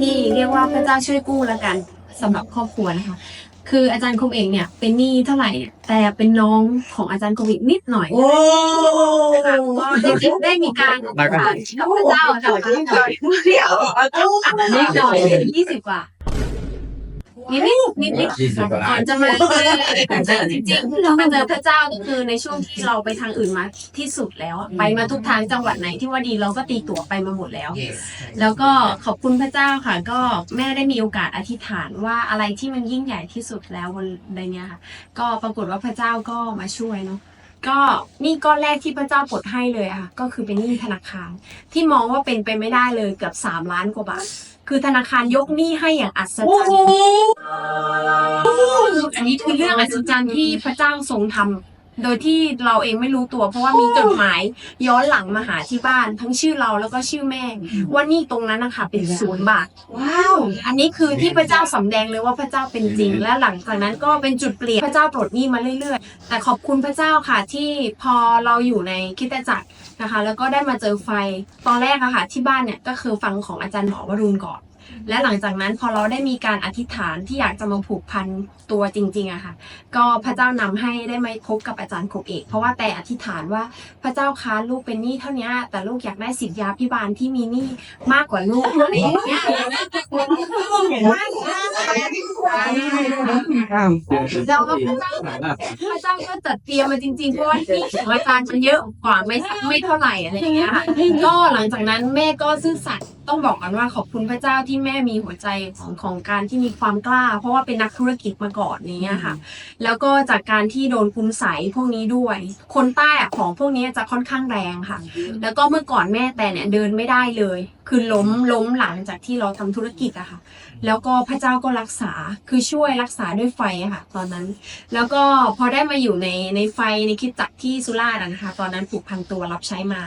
ที่เรียกว่าพระเจ้าช่วยกู้แล้วกันสำหรับครอบครัวนะคะ คืออาจารย์คมเองเนี่ยเป็นหนี้เท่าไหร่เนี่ยแต่เป็นน้องของอาจารย์โควิดนิดหน่อยโอ้ค่ะก็ได้ได้มีการขอกับพระเจ้าค่ะเดี๋ยวนิดหน่อยยี่สิบกว่า นิดนิดนิดนิดยี่สิบกว่าก่อนจะมาเจอจริงๆเรามาเจอพระเจ้าก็คือในช่วงที่เราไปทางอื่นมาที่สุดแล้วอะไปมาทุกทางจังหวัดไหนที่ว่าดีเราก็ตีตั๋วไปมาหมดแล้ว แล้วก็ขอบคุณพระเจ้าค่ะ ก็แม่ได้มีโอกาสอธิษฐานว่าอะไรที่มันยิ่งใหญ่ที่สุดแล้วบนในเนี้ยค่ะ ก็ปรากฏว่าพระเจ้าก็มาช่วยเนาะก็นี่ก้อนแรกที่พระเจ้าปลดให้เลยอะค่ะก็คือเป็นหนี้ธนาคาร ที่มองว่าเป็นไปไม่ได้เลยเกือบสามล้านกว่าบาท คือธนาคารยกหนี้ให้อย่างอัศจรรย์อันนี้คือเรื่องอัศจรรย์ที่พระเจ้าทรงทำ โดยที่เราเองไม่รู้ตัว เพราะว่ามีจดหมายย้อนหลังมาหาที่บ้าน ทั้งชื่อเราแล้วก็ชื่อแม่ ว่านี่ตรงนั้นนะคะเป็นศูนย์บาท ว้าว อันนี้คือที่พระเจ้าสำแดงเลยว่าพระเจ้าเป็นจริง และหลังจากนั้นก็เป็นจุดเปลี่ยนพระเจ้าปลดหนี้มาเรื่อยๆ แต่ขอบคุณพระเจ้าค่ะที่พอเราอยู่ในคริดจักรนะคะ แล้วก็ได้มาเจอไฟตอนแรกอะค่ะที่บ้านเนี่ยก็คือฟังของอาจารย์หมอวรุณก่อน และหลังจากนั้นพอเราได้มีการอธิษฐานที่อยากจะมาผูกพันตัวจริงๆอะค่ะ ก็พระเจ้านำให้ได้มาพบกับอาจารย์คบเอก เพราะว่าแต่อธิษฐานว่าพระเจ้าคะลูกเป็นหนี้เท่านี้แต่ลูกอยากได้สิทธิยาพิบาลที่มีหนี้มากกว่าลูกอะไรอย่างเงี้ยแล้วก็พระเจ้าพระเจ้าก็จัดเตรียมมาจริงๆเพราะว่าที่ของอาจารย์มันเยอะกว่าไม่ไม่เท่าไหร่อะไรอย่างเงี้ยค่ะก็หลังจากนั้นแม่ก็ซื่อสัตย์ ต้องบอกกันว่าขอบคุณพระเจ้าที่แม่มีหัวใจของของการที่มีความกล้า เพราะว่าเป็นนักธุรกิจมาก่อนอย่างเงี้ยค่ะ แล้วก็จากการที่โดนคุณใสยพวกนี้ด้วย คนใต้อะของพวกนี้จะค่อนข้างแรงค่ะ แล้วก็เมื่อก่อนแม่แต่เนี่ยเดินไม่ได้เลย คือล้มล้มหลังจากที่เราทำธุรกิจอะค่ะ แล้วก็พระเจ้าก็รักษาคือช่วยรักษาด้วยไฟอะค่ะ ตอนนั้น แล้วก็พอได้มาอยู่ในในไฟในคิดจักที่สุราษฎร์นะคะ ตอนนั้นผูกพันตัวรับใช้มา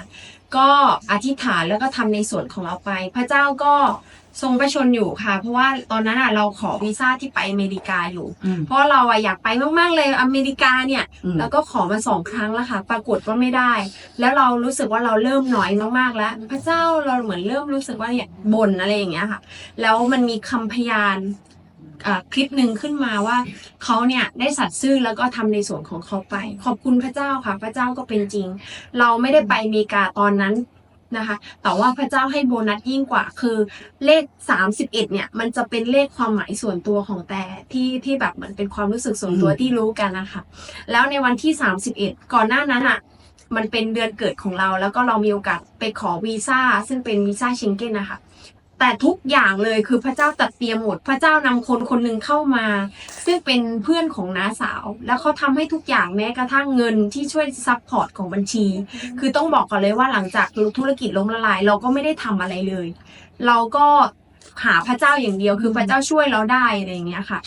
ก็อธิษฐานแล้วก็ทำในส่วนของเราไป พระเจ้าก็ทรงประชนอยู่ค่ะ เพราะว่าตอนนั้นอะเราขอวีซ่าที่ไปอเมริกาอยู่เพราะเราอะอยากไปมากๆเลยอเมริกาเนี่ยแล้วก็ขอมาสองครั้งแล้วค่ะ ปรากฏว่าไม่ได้ แล้วเรารู้สึกว่าเราเริ่มน้อยมากๆแล้ว พระเจ้าเราเหมือนเริ่มรู้สึกว่าเนี่ยบ่นอะไรอย่างเงี้ยค่ะ แล้วมันมีคำพยานอ่าคลิปหนึ่งขึ้นมาว่าเขาเนี่ยได้สัตย์ซื่อแล้วก็ทำในส่วนของเขาไป ขอบคุณพระเจ้าค่ะ พระเจ้าก็เป็นจริง เราไม่ได้ไปอเมริกาตอนนั้น นะคะ แต่ว่าพระเจ้าให้โบนัสยิ่งกว่าคือเลข 31 เนี่ย มันจะเป็นเลขความหมายส่วนตัวของแต่ที่ที่แบบเหมือนเป็นความรู้สึกส่วนตัวที่รู้กันนะคะแล้วในวันที่ 31 ก่อนหน้านั้นอะมันเป็นเดือนเกิดของเรา แล้วก็เรามีโอกาสไปขอวีซ่าซึ่งเป็นวีซ่าเชงเก้นนะคะ แต่ทุกอย่างเลยคือพระเจ้าตัดเตรียมหมด พระเจ้านำคนคนหนึ่งเข้ามา ซึ่งเป็นเพื่อนของน้าสาว แล้วเขาทำให้ทุกอย่างแม้กระทั่งเงินที่ช่วยซัพพอร์ตของบัญชี คือต้องบอกก่อนเลยว่าหลังจากธุรกิจล้มละลาย เราก็ไม่ได้ทำอะไรเลย เราก็หาพระเจ้าอย่างเดียวคือพระเจ้าช่วยเราได้อะไรอย่างเงี้ยค่ะ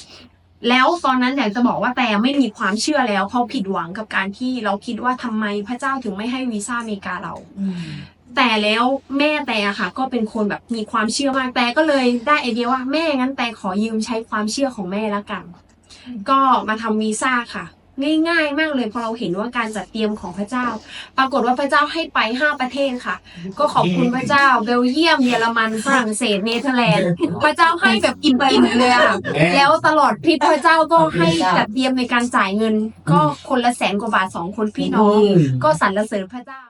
แล้วตอนนั้นอยากจะบอกว่าแต่ไม่มีความเชื่อแล้วเขาผิดหวังกับการที่เราคิดว่าทำไมพระเจ้าถึงไม่ให้วีซ่าอเมริกาเรา แต่แล้วแม่แต่อะค่ะ ก็เป็นคนแบบมีความเชื่อมากแต่ก็เลยได้ไอเดียว่าแม่งั้นแต่ขอยืมใช้ความเชื่อของแม่ละกัน ก็มาทำวีซ่าค่ะ ง่ายๆมากเลยพอเราเห็นว่าการจัดเตรียมของพระเจ้า ปรากฏว่าพระเจ้าให้ไปห้าประเทศค่ะ ก็ขอบคุณพระเจ้าเบลเยียมเยอรมันฝรั่งเศสเนเธอร์แลนด์พระเจ้าให้แบบอิ่มๆเลยอะแล้วตลอดทริปพระเจ้าก็ให้จัดเตรียมในการจ่ายเงิน ก็คนละแสนกว่าบาทสองคนพี่น้อง ก็สรรเสริญพระเจ้า